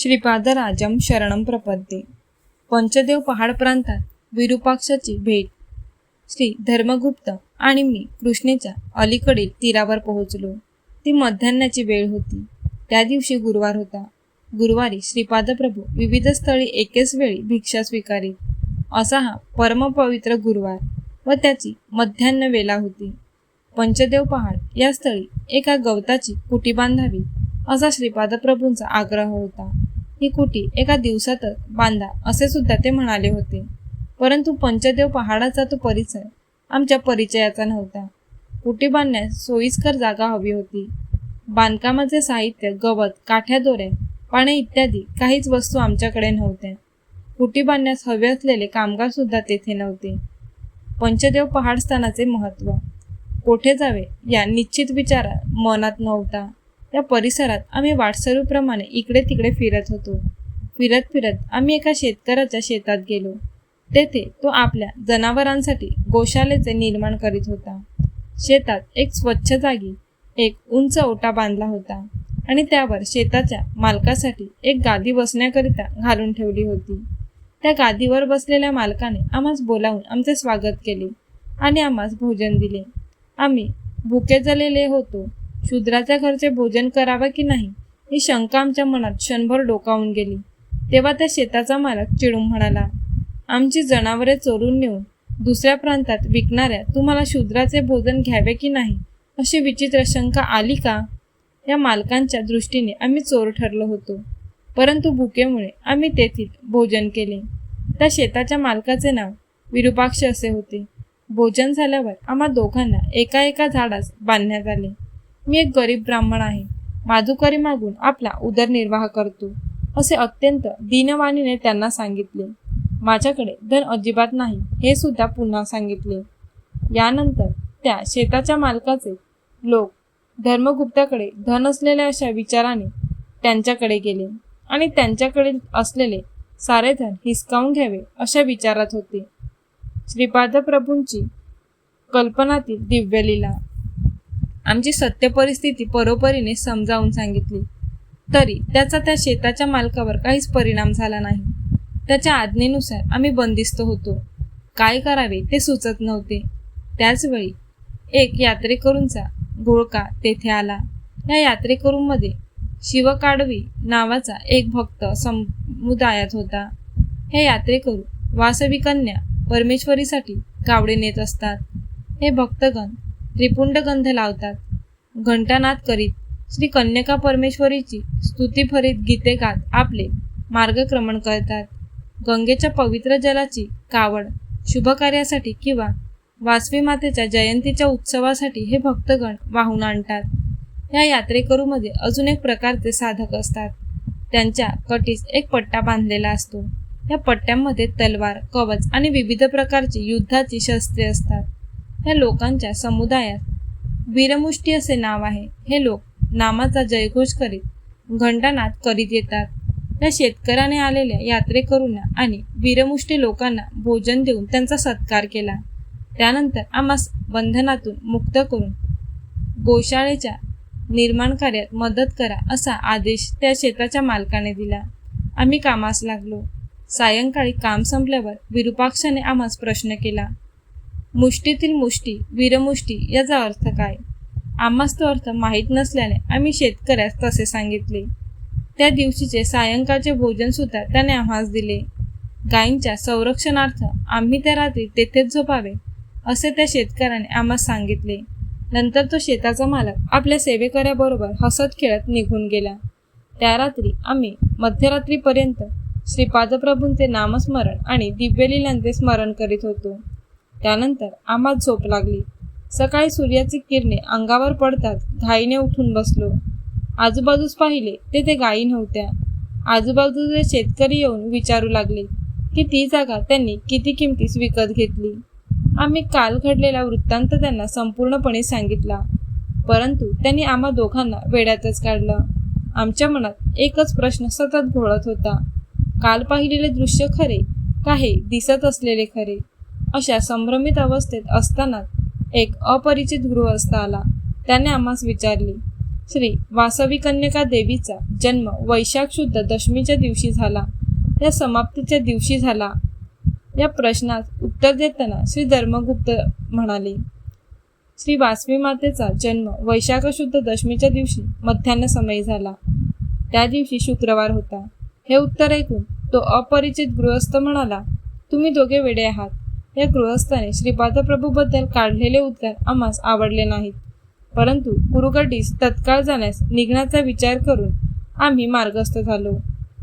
श्रीपादराजम शरणम प्रपद्ये. पंचदेव पहाड प्रांतात विरूपाक्षाची भेट. श्री धर्मगुप्त आणि मी कृष्णेच्या अलीकडील तीरावर पोहोचलो. ती मध्यान्हाची वेळ होती. त्या दिवशी गुरुवार होता. गुरुवारी श्रीपादप्रभू विविध स्थळी एकेच वेळी भिक्षा स्वीकारीत. असा हा परमपवित्र गुरुवार व त्याची मध्यान्ह वेला होती. पंचदेव पहाड या स्थळी एका गवताची कुटी बांधावी असा श्रीपादप्रभूंचा आग्रह होता. ही कुटी एका दिवसातच बांधा असे सुद्धा ते म्हणाले होते. परंतु पंचदेव पहाडाचा तो परिसर आमच्या परिचयाचा नव्हता. कुटी बांधण्यास सोयीस्कर जागा हवी होती. बांधकामाचे साहित्य गवत काठ्या दोऱ्या पाने इत्यादी काहीच वस्तू आमच्याकडे नव्हत्या. कुटी बांधण्यास हवे असलेले कामगार सुद्धा तेथे नव्हते. पंचदेव पहाड स्थानाचे महत्त्व कोठे जावे या निश्चित विचार मनात नव्हता. त्या परिसरात आम्ही वाटसरूप्रमाणे इकडे तिकडे फिरत होतो. फिरत फिरत आम्ही एका शेतकऱ्याच्या शेतात गेलो. तेथे तो आपल्या जनावरांसाठी गोशालेचे निर्माण करीत होता. शेतात एक स्वच्छ जागी एक उंच ओटा बांधला होता आणि त्यावर शेताच्या मालकासाठी एक गादी बसण्याकरिता घालून ठेवली होती. त्या गादीवर बसलेल्या मालकाने आम्हास बोलावून आमचे स्वागत केले आणि आम्हास भोजन दिले. आम्ही भुके झालेले होतो. शूद्राच्या घरचे भोजन करावं की नाही ही शंका आमच्या मनात क्षणभर डोकावून गेली. तेव्हा त्या शेताचा मालक चिडून म्हणाला आमची जनावरे चोरून नेऊन दुसऱ्या प्रांतात विकणाऱ्या तुम्हाला शूद्राचे भोजन घ्यावे की नाही अशी विचित्र शंका आली का? या मालकांच्या दृष्टीने आम्ही चोर ठरलो होतो. परंतु भुकेमुळे आम्ही तेथील भोजन केले. त्या शेताच्या मालकाचे नाव विरूपाक्ष असे होते. भोजन झाल्यावर आम्हा दोघांना एका एका झाडास बांधण्यात आले. मी एक गरीब ब्राह्मण आहे. माधुकरी मागून आपला उदरनिर्वाह करतो असे अत्यंत दीनवाणीने त्यांना सांगितले. माझ्याकडे धन अजिबात नाही हे सुद्धा पुन्हा सांगितले. यानंतर त्या शेताच्या मालकाचे लोक धर्मगुप्ताकडे धन असलेल्या अशा विचाराने त्यांच्याकडे गेले आणि त्यांच्याकडे असलेले सारे धन हिसकावून घ्यावे अशा विचारात होते. श्रीपादप्रभूंची कल्पनातील दिव्यलीला आमची सत्य परिस्थिती परोपरीने समजावून सांगितली. तरी त्याचा त्या शेताच्या मालकावर काहीच परिणाम झाला नाही. त्याच्या आज्ञेनुसार आम्ही बंदिस्त होतो. काय करावे ते सुचत नव्हते. त्याचवेळी एक यात्रेकरूंचा घोळका तेथे आला. या यात्रेकरूंमध्ये शिवकाडवी नावाचा एक भक्त समुदायात होता. हे यात्रेकरू वासवी कन्या परमेश्वरीसाठी कावडे नेत असतात. हे भक्तगण त्रिपुंड गंध लावतात. घंटानाद करीत श्री कन्यका परमेश्वरीची स्तुती फरीत गीते गात आपले मार्गक्रमण करतात. गंगेच्या पवित्र जलाची कावड शुभकार्यासाठी किंवा वासवी मातेच्या जयंतीच्या उत्सवासाठी हे भक्तगण वाहून आणतात. या यात्रेकरूमध्ये अजून एक प्रकारचे साधक असतात. त्यांच्या कटीस एक पट्टा बांधलेला असतो. या पट्ट्यांमध्ये तलवार कवच आणि विविध प्रकारची युद्धाची शस्त्रे असतात. ह्या लोकांच्या समुदायात. वीरमुष्टी असे नाव आहे. हे लोक नामाचा जयघोष करीत घंटानाद करीत येतात. या शेतकऱ्याने आलेल्या यात्रेकरूंना आणि वीरमुष्टी लोकांना भोजन देऊन त्यांचा सत्कार केला. त्यानंतर आम्हास बंधनातून मुक्त करून गोशाळेच्या निर्माण कार्यात मदत करा असा आदेश त्या शेताच्या मालकाने दिला. आम्ही कामास लागलो. सायंकाळी काम संपल्यावर विरूपाक्षाने आम्हास प्रश्न केला. मुष्टीतील मुष्टी वीरमुष्टी याचा अर्थ काय? आम्हास तो अर्थ माहीत नसल्याने आम्ही शेतकऱ्यास तसे सांगितले. त्या दिवशीचे सायंकाळचे भोजनसुद्धा त्याने आम्हास दिले. गायींच्या संरक्षणार्थ आम्ही त्या रात्री तेथेच झोपावे असे त्या शेतकऱ्याने आम्हास सांगितले. नंतर तो शेताचा मालक आपल्या सेवेकऱ्याबरोबर हसत खेळत निघून गेला. त्या रात्री आम्ही मध्यरात्रीपर्यंत श्रीपादप्रभूंचे नामस्मरण आणि दिव्यलीलांचे स्मरण करीत होतो. त्यानंतर आम्हाला झोप लागली. सकाळी सूर्याची किरणे अंगावर पडतात घाईने उठून बसलो. आजूबाजूस पाहिले तेथे गायी नव्हत्या. आजूबाजूचे शेतकरी येऊन विचारू लागले की ती जागा त्यांनी किती किमतीस विकत घेतली? आम्ही काल घडलेला वृत्तांत त्यांना संपूर्णपणे सांगितला. परंतु त्यांनी आम्हा दोघांना वेड्यातच काढलं. आमच्या मनात एकच प्रश्न सतत घोळत होता. काल पाहिलेले दृश्य खरे का हे दिसत असलेले खरे. अशा संभ्रमित अवस्थेत असताना एक अपरिचित गृहस्थ आला त्याने आम्हास विचारले श्री वासवी कन्यका देवीचा जन्म वैशाख शुद्ध दशमीच्या दिवशी झाला. या समाप्तीच्या दिवशी झाला या प्रश्नास उत्तर देताना श्री धर्मगुप्त म्हणाले श्री वासवी मातेचा जन्म वैशाख शुद्ध दशमीच्या दिवशी मध्यान्ह समय झाला. त्या दिवशी शुक्रवार होता. हे उत्तर ऐकून तो अपरिचित गृहस्थ म्हणाला तुम्ही दोघे वेडे आहात. या गृहस्थाने श्रीपादप्रभूबद्दल काढलेले उद्गार आम्हास आवडले नाहीत. परंतु कुरुगडीस तत्काळ जाण्यास निघण्याचा विचार करून आम्ही मार्गस्थ झालो.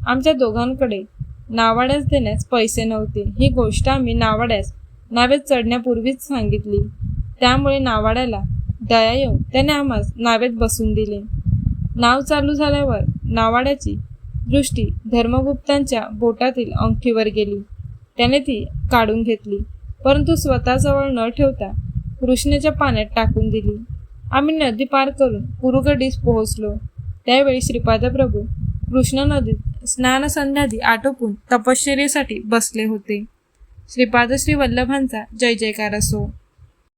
आमच्या दोघांकडे नावाड्यास देण्यास पैसे नव्हते. ही गोष्ट आम्ही नावाड्यास नावेत चढण्यापूर्वीच सांगितली. त्यामुळे नावाड्याला दया येऊन त्याने आम्हास नावेत बसून दिले. नाव चालू झाल्यावर नावाड्याची दृष्टी धर्मगुप्तांच्या बोटातील अंगठीवर गेली. त्याने ती काढून घेतली. परंतु स्वतःजवळ न ठेवता कृष्णेच्या पाण्यात टाकून दिली. आम्ही नदी पार करून कुरुगडीस पोहोचलो. त्यावेळी श्रीपाद प्रभू कृष्णा नदीत स्नानसंध्यादी आटोपून तपश्चर्येसाठी बसले होते. श्रीपाद श्री वल्लभांचा जय जयकार असो.